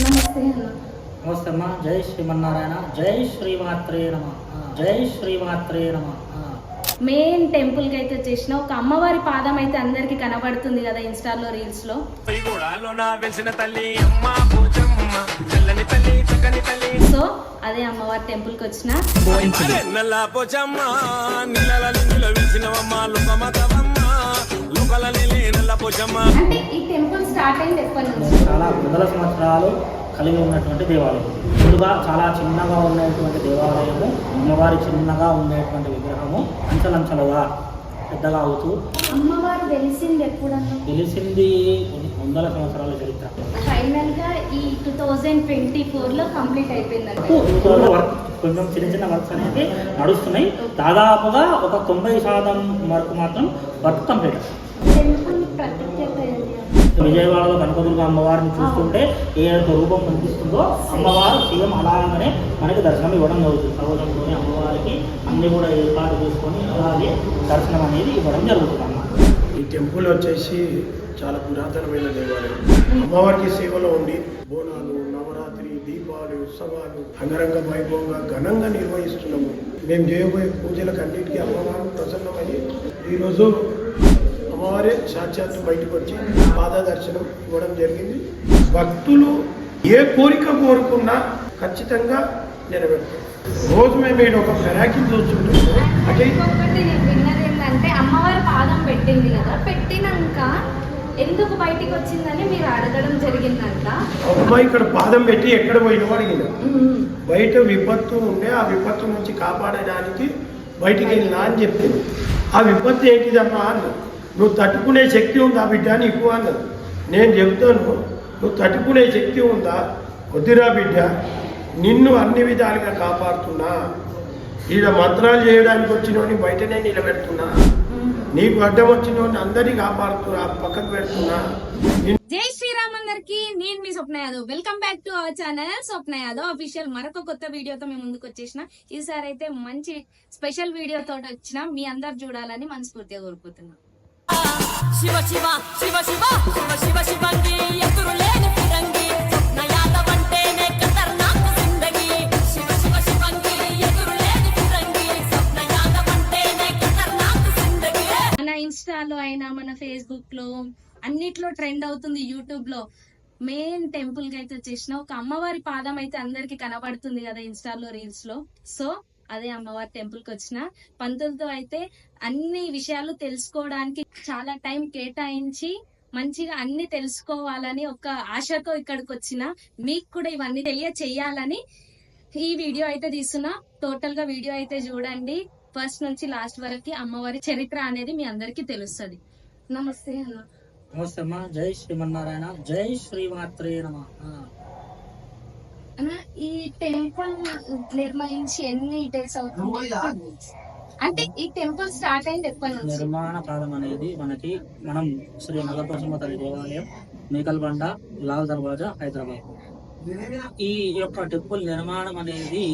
నమస్తే అన్న. నమస్తే అమ్మా. జై శ్రీమన్నారాయణ. జై శ్రీమాత్రే నమ. జై శ్రీమాత్రే నమ. మెయిన్ టెంపుల్కి అయితే వచ్చేసిన ఒక అమ్మవారి పాదం అయితే అందరికి కనబడుతుంది కదా ఇన్స్టాలో రీల్స్లో గోడాలోన వెలిసిన తల్లి అమ్మ పోచమ్మ చల్లని తల్లి చక్కని తల్లి సో అదే అమ్మవారి టెంపుల్కి వచ్చిన ఈ టెంపుల్ స్టార్ట్ అయింది ఎప్పటి నుంచి? చాలా వందల సంవత్సరాలు కలిగి ఉన్నటువంటి దేవాలయం. ముందుగా చాలా చిన్నగా ఉన్నటువంటి దేవాలయము అమ్మవారి చిన్నగా ఉండేటువంటి విగ్రహము అంచలంచలుగా పెద్దగా అవుతూ అమ్మవారు వెలిసింది ఎప్పుడన్నా? తెలిసింది వందల సంవత్సరాల చరిత్ర. ఫైనల్గా ఈ టూ థౌజండ్ ట్వంటీ ఫోర్లో కంప్లీట్ వర్క్ కొంచెం చిన్న చిన్న వర్క్స్ అనేవి నడుస్తున్నాయి. దాదాపుగా ఒక తొంభై శాతం వరకు మాత్రం వర్క్ కంప్లీట్ విజయవాడలో కనకదుర్గ అమ్మవారిని చూస్తుంటే ఏ యొక్క రూపం కనిపిస్తుందో అమ్మవారు సేమ్ అలాగనే మనకి దర్శనం ఇవ్వడం జరుగుతుంది. సర్వజంలోని అమ్మవారికి అన్ని కూడా ఏర్పాటు చేసుకొని అలాగే దర్శనం అనేది ఇవ్వడం జరుగుతుంది. టెంపుల్ వచ్చేసి చాలా పురాతనమైన దేవాలయం. అమ్మవారికి సేవలో ఉండి బోనాలు నవరాత్రి దీపాలు ఉత్సవాలు అంగరంగ వైభవంగా ఘనంగా నిర్వహిస్తున్నాము. మేము చేయబోయే పూజలకు అన్నిటికీ అమ్మవారు ప్రసన్నమై ఈరోజు అమ్మవారే సాక్షాత్తు బయటకు వచ్చి పాద దర్శనం ఇవ్వడం జరిగింది. భక్తులు ఏ కోరిక కోరుకున్నా ఖచ్చితంగా నెరవేరుతారు రోజు మేము ఈడ ఒక పెరాకి చూస్తుంటాము అంటే ఇంకొకటి నేను విన్నది ఏంటంటే అమ్మవారి పాదం పెట్టింది కదా పెట్టినాక ఎందుకు బయటికి వచ్చిందని మీరు అడగడం జరిగిందంట. అమ్మాయి ఇక్కడ పాదం పెట్టి ఎక్కడ పోయినావు అడిగిన బయట విపత్తు ఉంటే ఆ విపత్తు నుంచి కాపాడడానికి బయటికి వెళ్ళినా అని చెప్పింది. ఆ విపత్తు ఏంటిదమ్మా అన్న నువ్వు తట్టుకునే శక్తి ఉందా బిడ్డ నీకు అన్నది. నేను చెప్తాను నువ్వు తట్టుకునే శక్తి ఉందా? వద్దురా బిడ్డ నిన్ను అన్ని విధాలుగా కాపాడుతున్నా. ఈడ మంత్రాలు చేయడానికి వచ్చినోని బయటనే నిలబెడుతున్నా. నీకు అడ్డం వచ్చినోని అందరినీ కాపాడుతున్నా పక్కకు పెడుతున్నా. జై శ్రీరామ్ అందరికి నేను మీ Swapna Yadav. Welcome back to our channel Swapna Yadav official మరొక కొత్త వీడియోతో మేము ముందుకు వచ్చేసిన. ఈసారి అయితే మంచి స్పెషల్ వీడియోతో వచ్చిన మీ అందరు చూడాలని మనస్ఫూర్తిగా కోరుకుంటున్నా. శివ శివ శివ శివ శివ శివ శివంగి ఎదురు లేని ఫేస్బుక్లో అన్నిట్లో ట్రెండ్ అవుతుంది యూట్యూబ్లో మెయిన్ టెంపుల్కి అయితే వచ్చేసిన ఒక అమ్మవారి పాదం అయితే అందరికి కనబడుతుంది కదా ఇన్స్టాలో రీల్స్లో సో అదే అమ్మవారి టెంపుల్కి వచ్చిన పంతులతో అయితే అన్ని విషయాలు తెలుసుకోవడానికి చాలా టైం కేటాయించి మంచిగా అన్ని తెలుసుకోవాలని ఒక ఆశతో ఇక్కడికి వచ్చిన మీకు కూడా ఇవన్నీ తెలియ చెయ్యాలని ఈ వీడియో అయితే తీస్తున్నా. టోటల్గా వీడియో అయితే చూడండి. ఫస్ట్ నుంచి లాస్ట్ వరకు అమ్మవారి చరిత్ర అనేది మీ అందరికి తెలుస్తుంది. నమస్తే అన్న. నమస్తే అమ్మా. జై శ్రీమన్నారాయణ. జై శ్రీమాత్రే నమ. అన్న ఈ టెంపుల్ నిర్మించి ఎన్ని డేస్ అవుతుంది? అంటే ఈ టెంపుల్ స్టార్ట్ అయింది ఎప్పటి నుంచి? నిర్మాణ కాలం అనేది మనకి మనం శ్రీ నగరపశ్చిమ తల్లి దేవాలయం మేకల్బండ లాల్ దర్వాజా హైదరాబాద్. ఈ యొక్క టెంపుల్ నిర్మాణం అనేది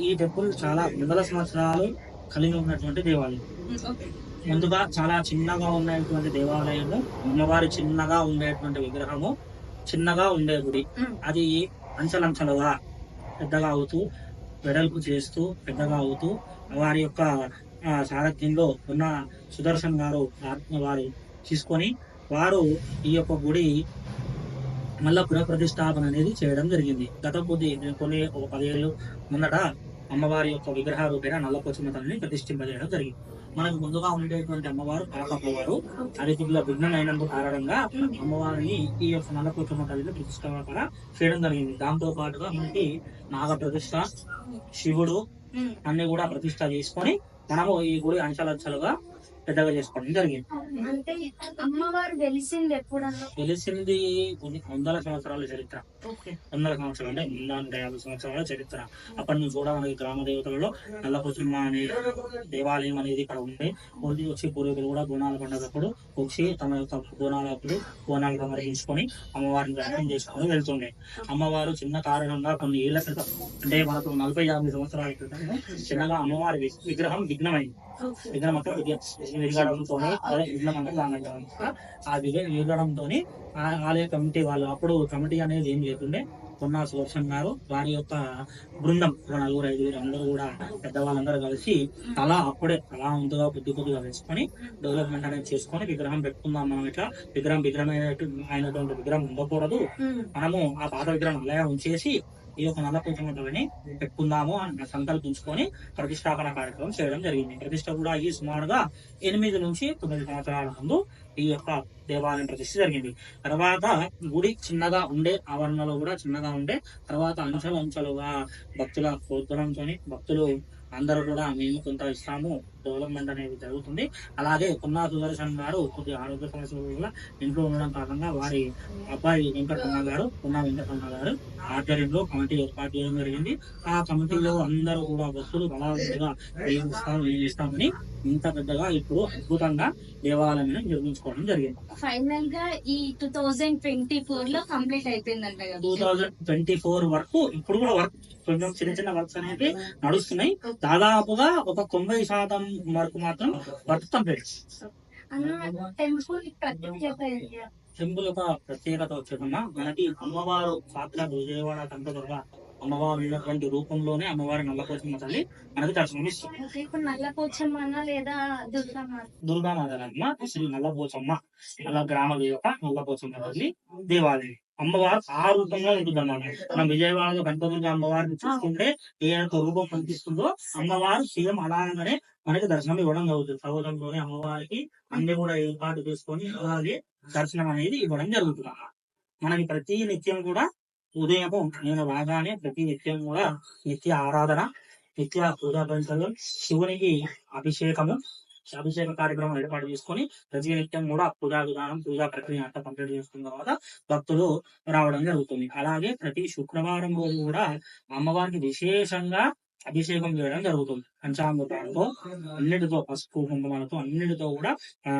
ఈ టెంపుల్ చాలా వందల సంవత్సరాలు కలిగి ఉన్నటువంటి దేవాలయం. ఓకే. ముందుగా చాలా చిన్నగా ఉన్నటువంటి దేవాలయము అమ్మవారి చిన్నగా ఉండేటువంటి విగ్రహము చిన్నగా ఉండే గుడి. అది అంచలంచలుగా పెద్దగా అవుతూ వెడల్పు చేస్తూ పెద్దగా అవుతూ వారి యొక్క సారథ్యంలో ఉన్న సుదర్శన్ గారు వారు తీసుకొని వారు ఈ యొక్క గుడి మళ్ళా పునఃప్రతిష్టాపన అనేది చేయడం జరిగింది గత కొద్ది కొన్ని ఒక పదిహేళ్ళు ముందట అమ్మవారి యొక్క విగ్రహ రూపేణ నల్లపోచమ్మ తల్లిని ప్రతిష్ఠింపజేయడం జరిగింది. మనకు ముందుగా ఉండేటువంటి అమ్మవారు అది కొద్దిగా భిన్నమైనందుకు కారణంగా అమ్మవారిని ఈ యొక్క నల్లపోచమ్మ తల్లిని ప్రతిష్టాపన చేయడం జరిగింది. దాంతో పాటుగా మనకి నాగ ప్రతిష్ట శివుడు. అన్ని కూడా ప్రతిష్ట చేసుకొని మనము ఈ గుడి అంచలంచలుగా పెద్దగా చేసుకోవడం జరిగింది. అమ్మవారు వెలిసింది ఎప్పుడన్నా? తెలిసింది కొన్ని వందల సంవత్సరాల చరిత్ర. ఓకే. సంవత్సరాలు అంటే నూట యాభై సంవత్సరాల చరిత్ర. అప్పటి నుంచి కూడా మనకి గ్రామ దేవతలలో నల్లపోచమ్మ అనే దేవాలయం అనేది ఇక్కడ ఉంది. ఓన్లీ వచ్చి పూర్వీకులు కూడా బోనాల పండుగప్పుడు వచ్చి తమ యొక్క బోనాలప్పుడు బోనాలు సంగ్రహించుకొని అమ్మవారిని దర్శనం చేసుకొని వెళ్తుండే. అమ్మవారు చిన్న కారణంగా కొన్ని ఏళ్ళ క్రితం అంటే మనకు నలభై యాభై సంవత్సరాల క్రితం చిన్నగా అమ్మవారి విగ్రహం విఘ్నమైంది. విఘ్నం విగ్రహం అంటే విరగడంతో అదే విఘ్నం అంటే దాని ఆ విగ్రహంతో ఆలయ కమిటీ వాళ్ళు అప్పుడు కమిటీ అనేది ఏం లేకుండే కొన్నా సుదర్శన్ గారు వారి యొక్క బృందం ఒక నలుగురు ఐదుగురు అందరూ కూడా పెద్దవాళ్ళందరూ కలిసి తల అప్పుడే కళావంతుగా బుద్ధి కొద్దిగా వేసుకొని డెవలప్మెంట్ అనేది చేసుకొని విగ్రహం పెట్టుకుందాం మనం ఇట్లా విగ్రహం విగ్రహం అయినటువంటి విగ్రహం ఉండకూడదు. మనము ఆ పాత విగ్రహం అలాగే ఉంచేసి ఈ యొక్క నల్ల పెట్టుకుందాము అని సంకల్పించుకొని ప్రతిష్టాపన కార్యక్రమం చేయడం జరిగింది. ప్రతిష్ట కూడా ఈ సుమారుగా ఎనిమిది నుంచి తొమ్మిది సంవత్సరాల ముందు ఈ యొక్క దేవాలయం ప్రతిష్ట జరిగింది. తర్వాత గుడి చిన్నగా ఉండే ఆవరణలో కూడా చిన్నగా ఉండే తర్వాత అంచెలు అంచెలుగా భక్తుల ప్రోత్సాహంతో భక్తులు అందరూ కూడా మేము కొంత ఇస్తాము. డెవలప్మెంట్ అనేది జరుగుతుంది. అలాగే కొన్నా సుదర్శన్ గారు కొద్దిగా ఆరోగ్య సమస్యల వల్ల ఇంట్లో ఉండడం కారణంగా వారి అబ్బాయి వెంకటరమణ గారు కొన్నా వెంకటరమణ గారు ఆధ్వర్యంలో కమిటీ ఏర్పాటు చేయడం జరిగింది. ఆ కమిటీలో అందరూ కూడా భక్తులు బలవంతంగా ఇస్తామని ఇంత పెద్దగా ఇప్పుడు అద్భుతంగా దేవాలయం నిర్మించుకోవడం జరిగింది. ఫైనల్గా ఈ టూ థౌజండ్ ట్వంటీ ఫోర్లో కంప్లీట్ అయిపోయిందంట టూ థౌజండ్ ట్వంటీ ఫోర్ వరకు ఇప్పుడు కూడా వర్క్ కొంచెం చిన్న చిన్న వర్క్స్ అనేవి నడుస్తున్నాయి. దాదాపుగా ఒక తొంభై శాతం వరకు మాత్రం వర్క్ కంప్లీట్. టెంపుల్ యొక్క ప్రత్యేకత వచ్చేదమ్మా మనకి అమ్మవారు పాత్ర విజయవాడ కనకదుర్గ అమ్మవారు ఉన్నటువంటి రూపంలోనే అమ్మవారి నల్లకోసమ్మ తల్లి మనకి దర్శనమిస్తుంది నల్ల పోచమ్మన లేదా దుర్గామాతమ్మ శ్రీ నల్లపోచమ్మ అలా గ్రామ దేవత నల్లపోచమ్మ తల్లి దేవాలయం అమ్మవారు ఆ రూపంలో ఉంటుంది అన్నమాట మనం విజయవాడలో కనకదుర్గ అమ్మవారిని చూసుకుంటే ఏ యొక్క రూపం కనిపిస్తుందో అమ్మవారు సేమ్ అలాగనే మనకి దర్శనం ఇవ్వడం జరుగుతుంది సర్వతంలోనే అమ్మవారికి అన్ని కూడా ఏర్పాటు చేసుకొని అలాగే దర్శనం అనేది ఇవ్వడం జరుగుతుంది. మనకి ప్రతి నిత్యం కూడా ఉదయము నేను రాగానే ప్రతి నిత్యం కూడా నిత్య ఆరాధన నిత్య పూజా పరిశ్రమలు శివునికి అభిషేకము అభిషేక కార్యక్రమం ఏర్పాటు చేసుకొని ప్రతి నిత్యం కూడా పూజా విధానం పూజా ప్రక్రియ అంతా కంప్లీట్ చేసుకున్న తర్వాత భక్తులు రావడం జరుగుతుంది. అలాగే ప్రతి శుక్రవారం రోజు కూడా అమ్మవారికి విశేషంగా అభిషేకం చేయడం జరుగుతుంది. పంచామృతాలతో అన్నిటితో పసుపు కుంకుమలతో అన్నిటితో కూడా ఆ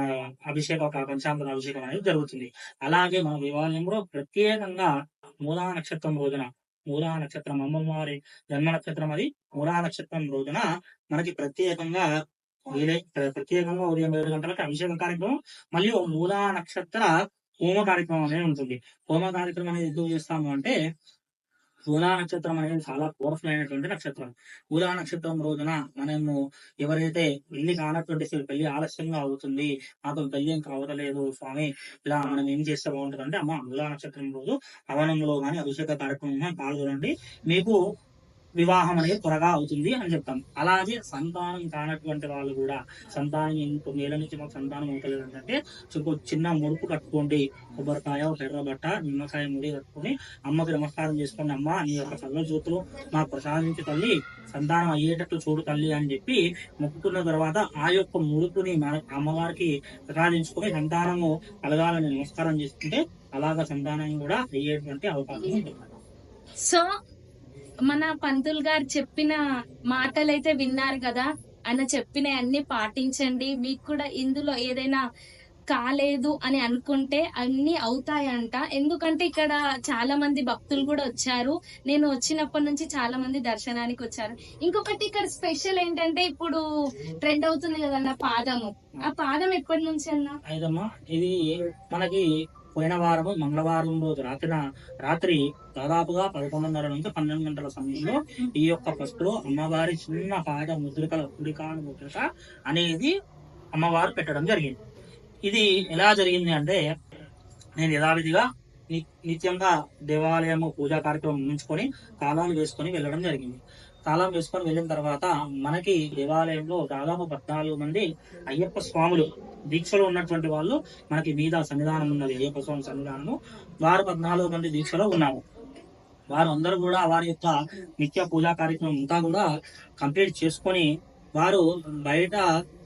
అభిషేక పంచామృత అభిషేకం అనేది జరుగుతుంది. అలాగే మన దేవాలయంలో ప్రత్యేకంగా మూలా నక్షత్రం రోజున మూలా నక్షత్రం అమ్మవారి జన్మ నక్షత్రం అది మూలా నక్షత్రం రోజున మనకి ప్రత్యేకంగా ప్రత్యేకంగా ఉదయం ఏడు గంటలకు అభిషేక కార్యక్రమం మళ్ళీ మూలా నక్షత్ర హోమ కార్యక్రమం అనేది ఉంటుంది. హోమ కార్యక్రమం అనేది ఎందుకు చేస్తాము అంటే మూలా నక్షత్రం అనేది చాలా పవర్ఫుల్ అయినటువంటి నక్షత్రం. మూలా నక్షత్రం రోజున మనము ఎవరైతే పెళ్ళి కానటువంటి పెళ్ళి ఆలస్యంగా అవుతుంది నాకు పెళ్ళి ఏం స్వామి ఇలా మనం ఏం చేస్తే బాగుంటుంది అంటే అమ్మ మూలా నక్షత్రం రోజు హవనంలో కానీ అభిషేక కార్యక్రమంలో పాల్గొనండి. మీకు వివాహం అనేది త్వరగా అవుతుంది అని చెప్తాం. అలాగే సంతానం కానటువంటి వాళ్ళు కూడా సంతానం ఇంకో నేల నుంచి మాకు సంతానం అవుతలేదు అంటే చిన్న ముడుపు కట్టుకోండి. కొబ్బరికాయ ఒక నిమ్మకాయ ముడి కట్టుకొని అమ్మకి నమస్కారం చేసుకోండి. అమ్మ నీ యొక్క చల్ల జ్యోతులు మాకు ప్రసాదించి తల్లి. సంతానం అయ్యేటట్టు చూడు తల్లి అని చెప్పి మొక్కుకున్న తర్వాత ఆ యొక్క ముడుపుని మన అమ్మవారికి ప్రసాదించుకొని సంతానము కలగాలని నమస్కారం చేసుకుంటే అలాగా సంతానం కూడా అయ్యేటువంటి అవకాశం ఉంటుంది. సో మన పంతులు గారు చెప్పిన మాటలైతే విన్నారు కదా ఆయన చెప్పిన అన్ని పాటించండి. మీకు కూడా ఇందులో ఏదైనా కాలేదు అని అనుకుంటే అన్ని అవుతాయంట. ఎందుకంటే ఇక్కడ చాలా మంది భక్తులు కూడా వచ్చారు. నేను వచ్చినప్పటి నుంచి చాలా మంది దర్శనానికి వచ్చారు. ఇంకొకటి ఇక్కడ స్పెషల్ ఏంటంటే ఇప్పుడు ట్రెండ్ అవుతుంది కదన్న పాదము. ఆ పాదం ఎప్పటి నుంచి అన్న? ఇది మనకి పోయిన వారము మంగళవారం రోజు రాత్రిన రాత్రి దాదాపుగా పదకొండున్నర నుంచి పన్నెండు గంటల సమయంలో ఈ యొక్క ఫస్ట్లో అమ్మవారి చిన్న పాద ముద్రికల కుడికాను ముద్రిక అనేది అమ్మవారు పెట్టడం జరిగింది. ఇది ఎలా జరిగింది అంటే నేను యథావిధిగా ని- నిత్యంగా దేవాలయము పూజా కార్యక్రమం ఉంచుకొని కాలాలు వేసుకొని వెళ్ళడం జరిగింది. తాళం వేసుకొని వెళ్ళిన తర్వాత మనకి దేవాలయంలో దాదాపు పద్నాలుగు మంది అయ్యప్ప స్వాములు దీక్షలో ఉన్నటువంటి వాళ్ళు మనకి మీద సన్నిధానం ఉన్నది అయ్యప్ప స్వామి సన్నిధానము. వారు పద్నాలుగు మంది దీక్షలో ఉన్నారు. వారు అందరూ కూడా వారి యొక్క నిత్య పూజా కార్యక్రమం అంతా కూడా కంప్లీట్ చేసుకొని వారు బయట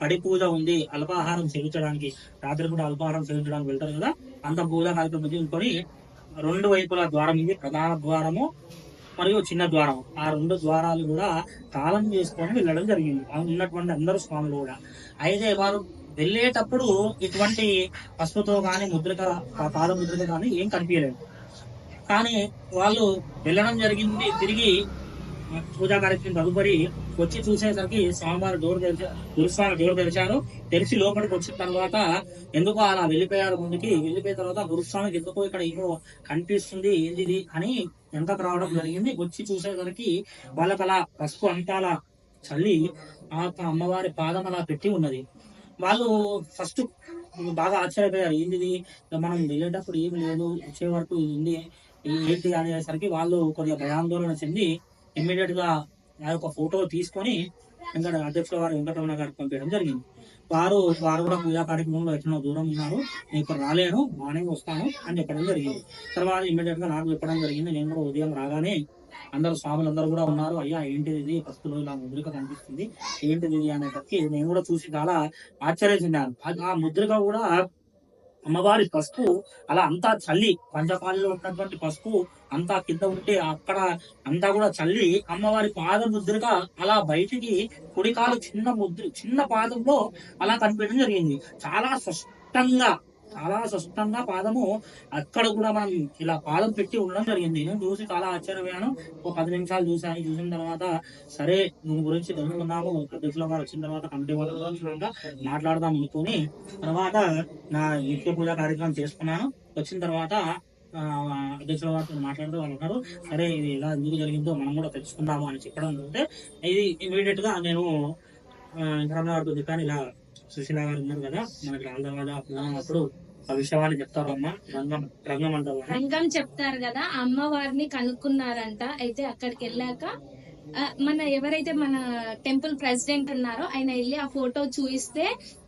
పడి పూజ ఉంది అల్పాహారం సేవించడానికి రాత్రి కూడా అల్పాహారం సేవించడానికి వెళ్తారు కదా. అంత పూజా కార్యక్రమం ముగించుకొని రెండు వైపుల ద్వారం ఇది ప్రధాన ద్వారము. మరియు చిన్న ద్వారం. ఆ రెండు ద్వారాలు కూడా తాళం చేసుకొని వెళ్ళడం జరిగింది. ఉన్నటువంటి అందరు స్వాములు కూడా. అయితే వారు వెళ్ళేటప్పుడు ఇటువంటి పసుపుతో కానీ ముద్రిక పాద ముద్రిక కానీ ఏం కనిపించలేదు. కానీ వాళ్ళు వెళ్ళడం జరిగింది. తిరిగి పూజా కార్యక్రమం తదుపరి వచ్చి చూసేసరికి స్వామివారి డోర్ తెరిచి గురుస్వామి డోర్ తెరిచారు. తెరిచి లోపలికి వచ్చిన తర్వాత ఎందుకో అలా వెళ్ళిపోయారు ముందుకి. వెళ్ళిపోయిన తర్వాత గురుస్వామికి ఎందుకో ఇక్కడ ఏమో కనిపిస్తుంది ఏంటిది అని వెనకకు రావడం జరిగింది. వచ్చి చూసేసరికి వాళ్ళకి అలా పసుపు అంతా అలా చల్లి ఆ అమ్మవారి పాదం అలా పెట్టి ఉన్నది. వాళ్ళు ఫస్ట్ బాగా ఆశ్చర్యపోయారు. ఏంటిది? మనం వెళ్ళేటప్పుడు ఏమి లేదు వచ్చే వరకు ఉంది ఏంటి అనేసరికి వాళ్ళు కొద్దిగా భయాందోళన చెంది ఇమ్మీడియట్గా ఆ యొక్క ఫోటో తీసుకొని వెంకట అధ్యక్షుల వారు వెంకటరమణ గారికి పంపించడం జరిగింది. వారు వారు కూడా పూజా కార్యక్రమంలో ఎట్లా దూరం ఉన్నారు. నేను ఇక్కడ రాలేను. మార్నింగ్ వస్తాను అని చెప్పడం జరిగింది. తర్వాత ఇమ్మీడియట్గా నాకు చెప్పడం జరిగింది. నేను కూడా ఉదయం రాగానే అందరు స్వాములు అందరూ కూడా ఉన్నారు. అయ్యా ఏంటిది? ఇది పస్తులు ఇలా ముద్రిక కనిపిస్తుంది. ఏంటిది? ఇది అనేసరికి నేను కూడా చూసి చాలా ఆశ్చర్య చెందాను ఆ- ఆ ముద్రిక కూడా అమ్మవారి పసుపు అలా అంతా చల్లి పంచపాలిలో ఉన్నటువంటి పసుపు అంతా కింద ఉంటే అక్కడ అంతా కూడా చల్లి అమ్మవారి పాద ముద్రగా అలా బయటికి కుడికాలు చిన్న ముద్ర చిన్న పాదంలో అలా కనిపించడం జరిగింది. చాలా స్పష్టంగా చాలా స్పష్టంగా పాదము అక్కడ కూడా మనం ఇలా పాదం పెట్టి ఉండడం జరిగింది. నేను చూసి చాలా ఆశ్చర్యపోయాను. ఒక పది నిమిషాలు చూసాను చూసిన తర్వాత సరే నువ్వు గురించి తెలుసుకున్నాము అధ్యక్షుల గారు వచ్చిన తర్వాత కమిటీ వాళ్ళ మాట్లాడదాం అనుకుని తర్వాత నా నిత్య పూజ కార్యక్రమం చేసుకున్నాను. వచ్చిన తర్వాత అధ్యక్షుల వారితో మాట్లాడుతూ వాళ్ళు ఉన్నారు. సరే ఇది ఎలా ఎందుకు జరిగిందో మనం కూడా తెలుసుకుందాము అని చెప్పడం జరిగితే ఇది ఇమీడియట్గా నేను ఇంద్రమ్మ గారితో చెప్పాను ఇలా సుశీల గారు ఉన్నారు కదా? మనకి రాజధాని అప్పుడు ఆ విషయాన్ని చెప్తారు అమ్మ. రంగం రంగం అంటారు రంగం చెప్తారు కదా? అమ్మవారిని కనుక్కున్నారంట. అయితే అక్కడికి వెళ్ళాక మన ఎవరైతే మన టెంపుల్ ప్రెసిడెంట్ ఉన్నారో ఆయన వెళ్ళి ఆ ఫోటో చూయిస్తే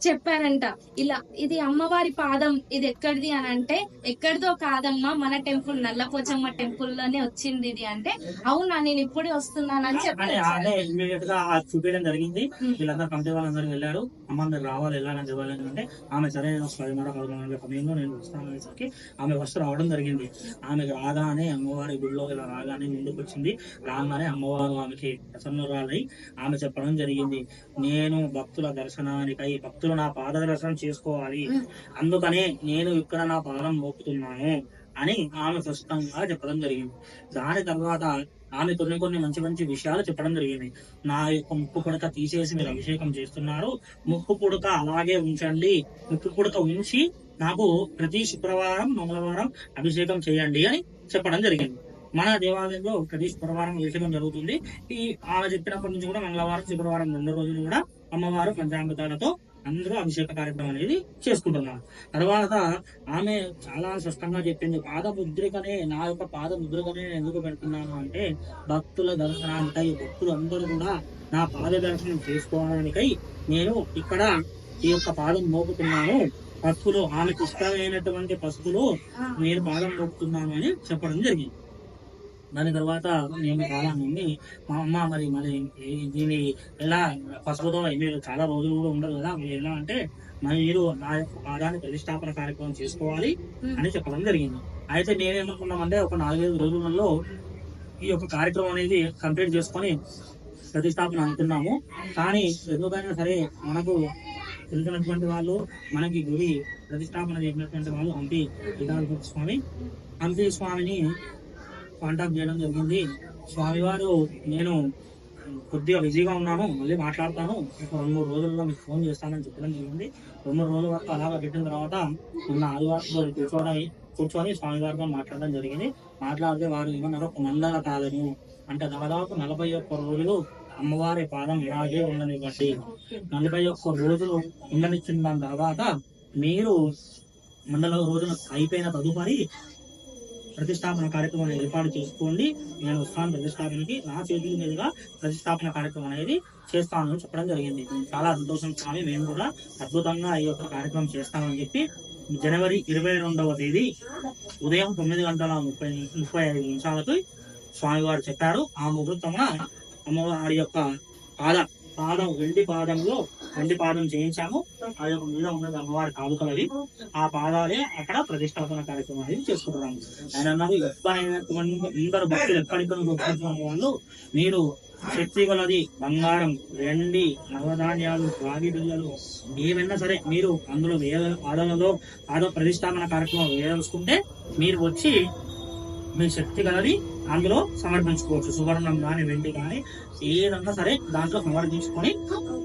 చెప్పారంట. ఇలా ఇది అమ్మవారి పాదం ఇది ఎక్కడిది అని అంటే ఎక్కడిదో కాదమ్మా మన టెంపుల్ నల్లపోచమ్మ టెంపుల్లోనే వచ్చింది ఇది అంటే అవునా నేను ఇప్పుడే వస్తున్నానని అని ఆ చూపించడం జరిగింది. వీళ్ళందరూ కమిటీ వాళ్ళందరూ వెళ్ళారు. అమ్మ మీరు రావాలి వెళ్ళాలని చెప్పాలని అంటే ఆమె సరే పదిన్నర పదకొండు సమయంలో నేను వస్తాను అనేసరికి ఆమె ఫస్ట్ రావడం జరిగింది. ఆమె రాగానే అమ్మవారి గుడిలో ఇలా రాగానే ముందుకు వచ్చింది రాగానే అమ్మవారు ఆమెకి ప్రసన్నురాలై ఆమె చెప్పడం జరిగింది. నేను భక్తుల దర్శనానికై భక్తులు నా పాద దర్శనం చేసుకోవాలి. అందుకనే నేను ఇక్కడ నా పాదం మోపుతున్నాను అని ఆమె స్పష్టంగా చెప్పడం జరిగింది. దాని తర్వాత ఆమె కొన్ని కొన్ని మంచి మంచి విషయాలు చెప్పడం జరిగింది. నా యొక్క ముక్కు పుడక తీసేసి మీరు అభిషేకం చేస్తున్నారు. ముక్కు పుడక అలాగే ఉంచండి. ముక్కు పుడక ఉంచి నాకు ప్రతి శుక్రవారం మంగళవారం అభిషేకం చేయండి అని చెప్పడం జరిగింది. మన దేవాలయంలో ప్రతి శుక్రవారం అభిషేకం జరుగుతుంది. ఈ ఆమె చెప్పినప్పటి నుంచి కూడా మంగళవారం శుక్రవారం రెండు రోజులు కూడా అమ్మవారు పంచామృతాలతో అందరూ అభిషేక కార్యక్రమం అనేది చేసుకుంటున్నారు. తర్వాత ఆమె చాలా స్పష్టంగా చెప్పింది పాద ముద్రికనే నా యొక్క పాద ముద్రికనే నేను ఎందుకు పెడుతున్నాను అంటే భక్తుల దర్శనానికై భక్తులు అందరూ కూడా నా పాద దర్శనం చేసుకోవడానికై నేను ఇక్కడ ఈ యొక్క పాదం మోపుతున్నాను. పసుపులు ఆమెకు ఇష్టమైనటువంటి పసుపులు నేను పాదం మోపుతున్నాను అని చెప్పడం జరిగింది. దాని తర్వాత నేను చాలా మంది మా అమ్మ మరి మరి ఈ- దీని ఎలా పసుపుతో మీరు చాలా రోజులు కూడా ఉండదు కదా. మీరు ఎలా అంటే మరి మీరు నా యొక్క పాదాన్ని ప్రతిష్టాపన కార్యక్రమం చేసుకోవాలి అని చెప్పడం జరిగింది. అయితే నేనేమనుకున్నామంటే ఒక నాలుగైదు రోజులలో ఈ యొక్క కార్యక్రమం అనేది కంప్లీట్ చేసుకొని ప్రతిష్టాపన అనుకున్నాము. కానీ ఎందుకైనా సరే మనకు తెలిసినటువంటి వాళ్ళు మనకి గుడి ప్రతిష్టాపన చేసినటువంటి వాళ్ళు హంపి విధాన స్వామి. హంపి స్వామిని కాంటాక్ట్ చేయడం జరిగింది. స్వామివారు నేను కొద్దిగా బిజీగా ఉన్నాను మళ్ళీ మాట్లాడతాను. ఒక రెండు మూడు రోజుల్లో మీకు ఫోన్ చేస్తానని చెప్పడం జరిగింది. రెండు మూడు రోజుల వరకు అలాగా పెట్టిన తర్వాత నిన్న ఆదివారం కూర్చోవడం కూర్చొని స్వామి గారితో మాట్లాడడం జరిగింది. మాట్లాడితే వారు ఏమన్నారు? ఒక మందల కాదని. అంటే దాదాపు నలభై ఒక్క రోజులు అమ్మవారి పాదం ఇలాగే ఉండనివ్వండి. నలభై ఒక్క రోజులు ఉండనిచ్చిన దాని తర్వాత మీరు మండల రోజున అయిపోయిన తదుపరి ప్రతిష్టాపన కార్యక్రమం ఏర్పాటు చేసుకోండి. నేను వస్తాను ప్రతిష్టాపనకి నా చేతుల మీదుగా ప్రతిష్టాపన కార్యక్రమం అనేది చేస్తానని చెప్పడం జరిగింది. చాలా సంతోషం స్వామి. మేము కూడా అద్భుతంగా ఈ యొక్క కార్యక్రమం చేస్తామని చెప్పి జనవరి ఇరవై రెండవ తేదీ ఉదయం తొమ్మిది గంటల ముప్పై ముప్పై ఐదు నిమిషాలకు స్వామివారు చెప్పారు. ఆ ముహూర్తమున అమ్మవారి యొక్క పాద పాదం వెండి పాదంలో వెండి పాదం చేయించాము. ఆ యొక్క మీద ఉన్నది అమ్మవారి కాలుకలవి ఆ పాదాలే అక్కడ ప్రతిష్టాపన కార్యక్రమం అనేది చేసుకుంటున్నాము. ఆయన అన్నది ఎప్పుడైనటువంటి అందరు భక్తులు ఎక్కడిక్కడ వాళ్ళు మీరు శక్తి కొలది బంగారం వెండి నవధాన్యాలు రాగి బిళ్ళలు ఏమైనా సరే మీరు అందులో వేద పాదలలో పాద ప్రతిష్టాపన కార్యక్రమం వేయదలుచుకుంటే మీరు వచ్చి మీ శక్తి కలది అందులో సమర్పించుకోవచ్చు. సువర్ణం కానీ వెండి కానీ ఏదన్నా సరే దాంట్లో సమర్పించుకొని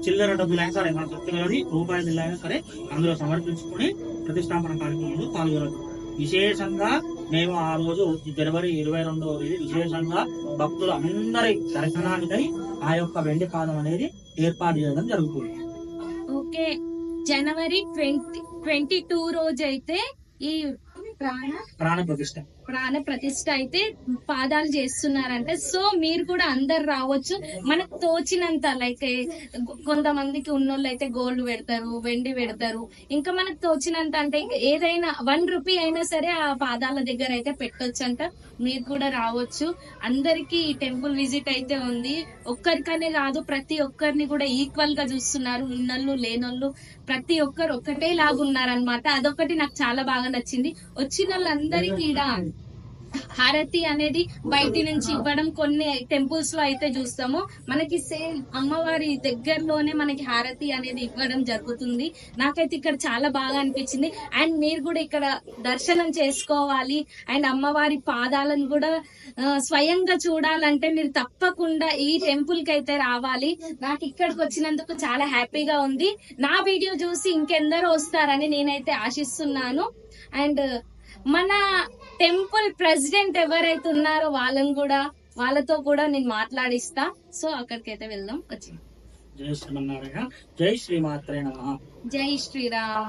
చిల్లర డబ్బులైనా సరే మన చెప్తున్నది రూపాయల బిల్లు అయినా సరే అందులో సమర్పించుకొని ప్రతిష్టాపన కార్యక్రమంలో పాల్గొనదు విశేషంగా మేము ఆ రోజు జనవరి ఇరవై రెండవ తేదీ విశేషంగా భక్తులు అందరి దర్శనానికై ఆ యొక్క వెండి పాదం అనేది ఏర్పాటు చేయడం జరుగుతుంది. ఓకే. జనవరి ట్వంటీ ట్వంటీ టూ రోజు అయితే ఈ ప్రాణ ప్రాణ ప్రతిష్ట ప్రాణ ప్రతిష్ట అయితే పాదాలు చేస్తున్నారంటే సో మీరు కూడా అందరు రావచ్చు. మనకు తోచినంత లైక్ కొంతమందికి ఉన్నోళ్ళు అయితే గోల్డ్ పెడతారు వెండి పెడతారు. ఇంకా మనకు తోచినంత అంటే ఏదైనా వన్ రూపీ అయినా సరే ఆ పాదాల దగ్గర అయితే పెట్టొచ్చు అంట మీరు కూడా రావచ్చు. అందరికి ఈ టెంపుల్ విజిట్ అయితే ఉంది. ఒక్కరికనే కాదు ప్రతి ఒక్కరిని కూడా ఈక్వల్గా చూస్తున్నారు. ఉన్నోళ్ళు లేనోళ్ళు ప్రతి ఒక్కరు ఒక్కటే లాగా అనమాట అదొకటి నాకు చాలా బాగా నచ్చింది. వచ్చిన వాళ్ళందరికీ ఇడా హారతి అనేది బయటి నుంచి ఇవ్వడం కొన్ని టెంపుల్స్లో అయితే చూస్తాము. మనకి సేమ్ అమ్మవారి దగ్గరలోనే మనకి హారతి అనేది ఇవ్వడం జరుగుతుంది. నాకైతే ఇక్కడ చాలా బాగా అనిపించింది. అండ్ మీరు కూడా ఇక్కడ దర్శనం చేసుకోవాలి. అండ్ అమ్మవారి పాదాలను కూడా స్వయంగా చూడాలంటే మీరు తప్పకుండా ఈ టెంపుల్కి అయితే రావాలి. నాకు ఇక్కడికి వచ్చినందుకు చాలా హ్యాపీగా ఉంది. నా వీడియో చూసి ఇంకెందరో వస్తారని నేనైతే ఆశిస్తున్నాను. అండ్ మన టెంపుల్ ప్రెసిడెంట్ ఎవరైతే ఉన్నారో వాళ్ళని కూడా వాళ్ళతో కూడా నేను మాట్లాడిస్తా. సో అక్కడికైతే వెళ్దాం. వచ్చి జై శ్రీమన్నారాయణ. జై శ్రీమాత్రే నమ. జై శ్రీరామ్.